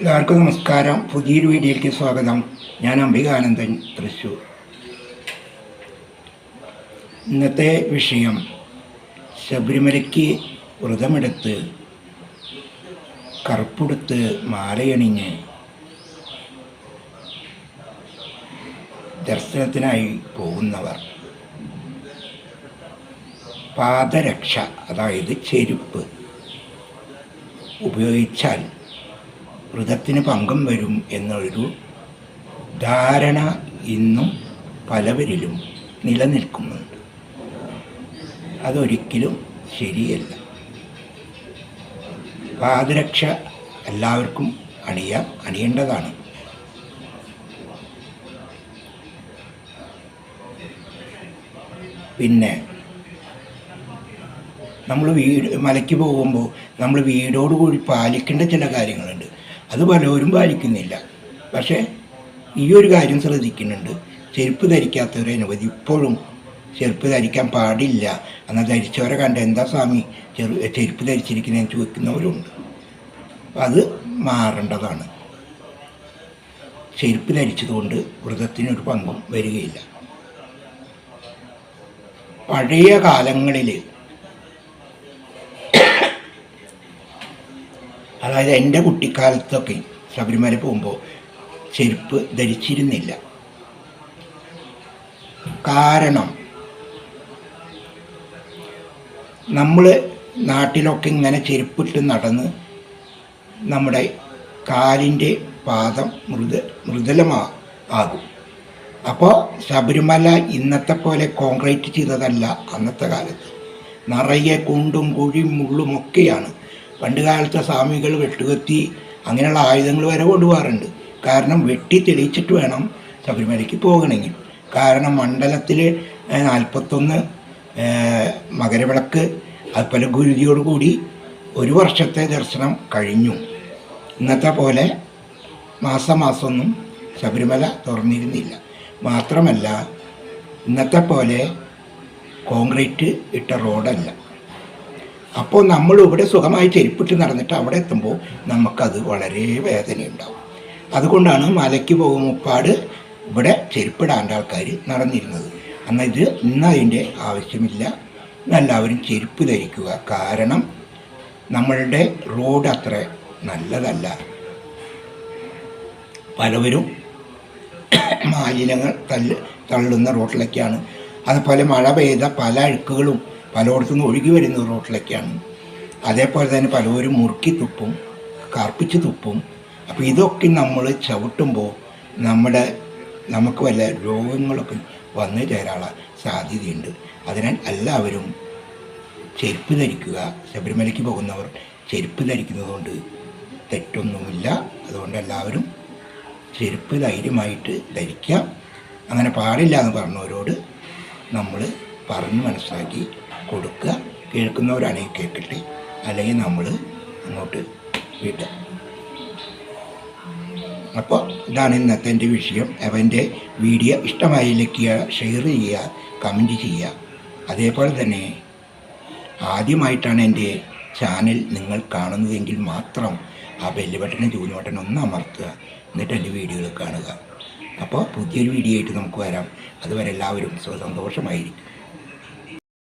എല്ലാവർക്കും നമസ്കാരം. പുതിയൊരു വീഡിയോയിലേക്ക് സ്വാഗതം. ഞാൻ അംബികാനന്ദൻ തൃശൂർ ഇന്നത്തെ വിഷയം ശബരിമലയ്ക്ക് വ്രതമെടുത്ത് കറുപ്പെടുത്ത് മാലയണിഞ്ഞ് ദർശനത്തിനായി പോകുന്നവർ. പാദരക്ഷ അതായത് ചെരുപ്പ് ഉപയോഗിച്ചാൽ വ്രതത്തിന് പങ്കം വരും എന്നൊരു ധാരണ ഇന്നും പലവരിലും നിലനിൽക്കുന്നുണ്ട് അതൊരിക്കലും ശരിയല്ല. പാദരക്ഷ എല്ലാവർക്കും അണിയാം അണിയേണ്ടതാണ്. പിന്നെ നമ്മൾ വീട് മലയ്ക്ക് പോകുമ്പോൾ നമ്മൾ വീടോടുകൂടി പാലിക്കേണ്ട ചില കാര്യങ്ങളുണ്ട്. അത് പലരും പാലിക്കുന്നില്ല. പക്ഷേ ഈ ഒരു കാര്യം ശ്രദ്ധിക്കുന്നുണ്ട്. ചെരുപ്പ് ധരിക്കാത്തവരെ അനവധി ഇപ്പോഴും ചെരുപ്പ് ധരിക്കാൻ പാടില്ല. എന്നാൽ ധരിച്ചവരെ കണ്ട എന്താ സ്വാമി? ചെറു ചെരുപ്പ് ധരിച്ചിരിക്കുന്നതെന്ന് ചോദിക്കുന്നവരുണ്ട് അത് മാറേണ്ടതാണ്. ചെരുപ്പ് ധരിച്ചതുകൊണ്ട് വ്രതത്തിനൊരു പങ്കും വരികയില്ല. പഴയ കാലങ്ങളിൽ അതായത് എന്റെ കുട്ടിക്കാലത്തൊക്കെ ശബരിമല പോകുമ്പോൾ ചെരുപ്പ് ധരിച്ചിരുന്നില്ല. കാരണം നമ്മൾ നാട്ടിലൊക്കെ ഇങ്ങനെ ചെരുപ്പിട്ട് നടന്ന് നമ്മുടെ കാലിന്റെ പാദം മൃദ മൃദുലമാ ആകും അപ്പോൾ ശബരിമല ഇന്നത്തെ പോലെ കോൺക്രീറ്റ് ചെയ്തതല്ല അന്നത്തെ കാലത്ത്. നിറയെ കുണ്ടും കുഴിയും മുള്ളും ഒക്കെയാണ് പണ്ട് കാലത്തെ സ്വാമികൾ വെട്ടുകത്തി അങ്ങനെയുള്ള ആയുധങ്ങൾ വരെ കൊണ്ടുപോകാറുണ്ട് കാരണം വെട്ടി തെളിയിച്ചിട്ട് വേണം ശബരിമലയ്ക്ക് പോകണമെങ്കിൽ. കാരണം മണ്ഡലത്തിൽ നാൽപ്പത്തൊന്ന് മകരവിളക്ക് അതുപോലെ ഗുരുതിയോടുകൂടി ഒരു വർഷത്തെ ദർശനം കഴിഞ്ഞു. ഇന്നത്തെ പോലെ മാസം മാസമൊന്നും ശബരിമല തുറന്നിരുന്നില്ല. മാത്രമല്ല ഇന്നത്തെ പോലെ കോൺക്രീറ്റ് ഇട്ട റോഡല്ല. അപ്പോൾ നമ്മൾ ഇവിടെ സുഖമായി ചെരുപ്പിട്ട് നടന്നിട്ട് അവിടെ എത്തുമ്പോൾ നമുക്കത് വളരെ വേദനയുണ്ടാവും. അതുകൊണ്ടാണ് മലയ്ക്ക് പോകും മുപ്പാട് ഇവിടെ ചെരുപ്പിടാണ്ട ആൾക്കാർ നടന്നിരുന്നത്. എന്നാൽ ഇത് ഇന്ന് അതിന്റെ ആവശ്യമില്ല. എല്ലാവരും ചെരുപ്പ് ധരിക്കുക. കാരണം നമ്മളുടെ റോഡ് അത്ര നല്ലതല്ല. പലവരും മാലിന്യങ്ങൾ തള്ളി തള്ളുന്ന റോട്ടിലൊക്കെയാണ്. അതുപോലെ മഴ പെയ്ത പല അഴുക്കുകളും പലയിടത്തുനിന്ന് ഒഴുകി വരുന്ന റോട്ടിലൊക്കെയാണ്. അതേപോലെ തന്നെ പലവരും മുറുക്കി തുപ്പും കറുപ്പിച്ച് തുപ്പും. അപ്പോൾ ഇതൊക്കെ നമ്മൾ ചവിട്ടുമ്പോൾ നമ്മുടെ നമുക്ക് വല്ല രോഗങ്ങളൊക്കെ വന്നു ചേരാനുള്ള സാധ്യതയുണ്ട്. അതിനാൽ എല്ലാവരും ചെരുപ്പ് ധരിക്കുക ശബരിമലയ്ക്ക് പോകുന്നവർ ചെരുപ്പ് ധരിക്കുന്നതുകൊണ്ട് തെറ്റൊന്നുമില്ല. അതുകൊണ്ട് എല്ലാവരും ചെരുപ്പ് ധൈര്യമായിട്ട് ധരിക്കുക. അങ്ങനെ പാടില്ല എന്ന് പറഞ്ഞവരോട് നമ്മൾ പറഞ്ഞ് മനസ്സിലാക്കി കൊടുക്കുക. കേൾക്കുന്നവരാണെങ്കിൽ കേൾക്കട്ടെ അല്ലെങ്കിൽ നമ്മൾ അങ്ങോട്ട് വിടുക അപ്പോൾ ഇതാണ് ഇന്നത്തെ എന്റെ വിഷയം. അവന്റെ വീഡിയോ ഇഷ്ടമായി ലൈക്ക് ചെയ്യുക ഷെയർ ചെയ്യുക കമന്റ് ചെയ്യുക. അതേപോലെ തന്നെ ആദ്യമായിട്ടാണ് എന്റെ ചാനൽ നിങ്ങൾ കാണുന്നതെങ്കിൽ മാത്രം ആ ബെല്ല് ബട്ടനും ജൂലി ബട്ടനും ഒന്ന് അമർത്തുക. എന്നിട്ട് എന്റെ വീഡിയോകൾ കാണുക. അപ്പോൾ പുതിയൊരു വീഡിയോ ആയിട്ട് നമുക്ക് വരാം. അതുവരെ എല്ലാവരും സന്തോഷമായിരിക്കും.